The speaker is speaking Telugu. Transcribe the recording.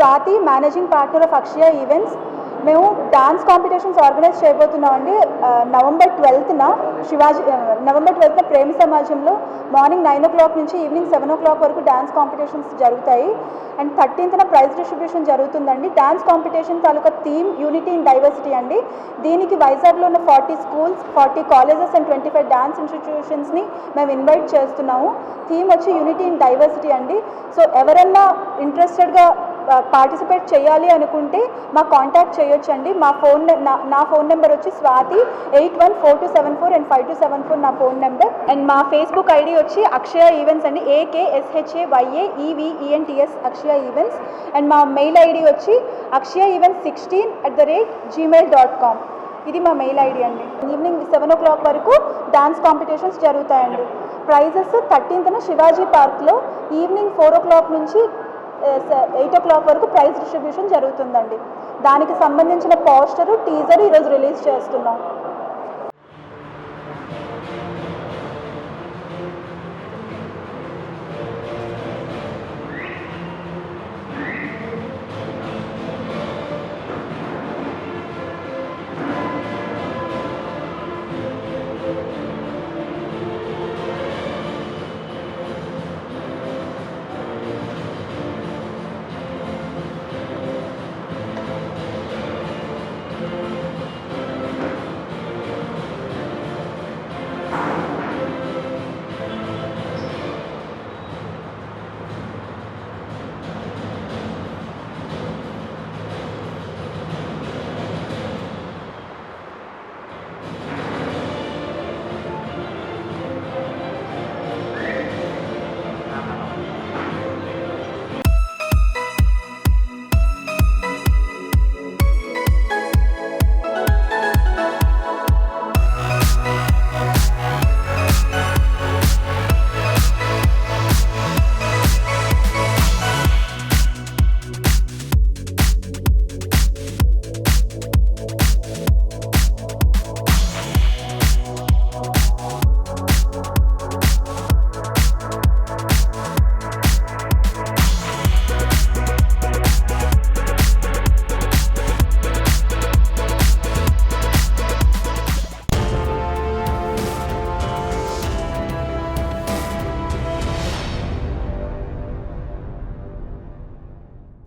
Swathi managing partner of Akshaya events మేము డాన్స్ కాంపిటీషన్స్ ఆర్గనైజ్ చేయబోతున్నామండి. అండి నవంబర్ ట్వెల్త్న శివాజీ నవంబర్ ట్వెల్త్న ప్రేమ సమాజంలో మార్నింగ్ నైన్ ఓ క్లాక్ నుంచి ఈవినింగ్ సెవెన్ ఓ క్లాక్ వరకు డాన్స్ కాంపిటీషన్స్ జరుగుతాయి. అండ్ థర్టీన్త్న ప్రైజ్ డిస్ట్రిబ్యూషన్ జరుగుతుందండి. డాన్స్ కాంపిటీషన్ తాలూకా థీమ్ యూనిటీ ఇన్ డైవర్సిటీ అండి. దీనికి వైజాగ్లో ఉన్న forty schools forty colleges and twenty five dance ఇన్స్టిట్యూషన్స్ని మేము ఇన్వైట్ చేస్తున్నాము. థీమ్ వచ్చి యూనిటీ ఇన్ డైవర్సిటీ అండి. సో ఎవరన్నా ఇంట్రెస్టెడ్గా పార్టిసిపేట్ చేయాలి అనుకుంటే మా కాంటాక్ట్ చేయొచ్చండి. మా ఫోన్ నా నా ఫోన్ నెంబర్ వచ్చి Swathi eight one four two seven four and five two seven four నా ఫోన్ నెంబర్ అండ్ మా ఫేస్బుక్ ఐడి వచ్చి అక్షయ ఈవెంట్స్ అండి. A K S H A Y A E V E N T S Akshaya events and మా మెయిల్ ఐడి వచ్చి Akshaya events sixteen at the rate Gmail dot com ఇది మా మెయిల్ ఐడి అండి. ఈవినింగ్ సెవెన్ ఓ క్లాక్ వరకు డాన్స్ కాంపిటీషన్స్ జరుగుతాయండి. ప్రైజెస్ థర్టీన్త్న శివాజీ పార్క్లో ఈవినింగ్ ఫోర్ ఓ క్లాక్ నుంచి ఎయిట్ ఓ క్లాక్ వరకు ప్రైజ్ డిస్ట్రిబ్యూషన్ జరుగుతుందండి. దానికి సంబంధించిన పోస్టరు టీజర్ ఈరోజు రిలీజ్ చేస్తున్నాం.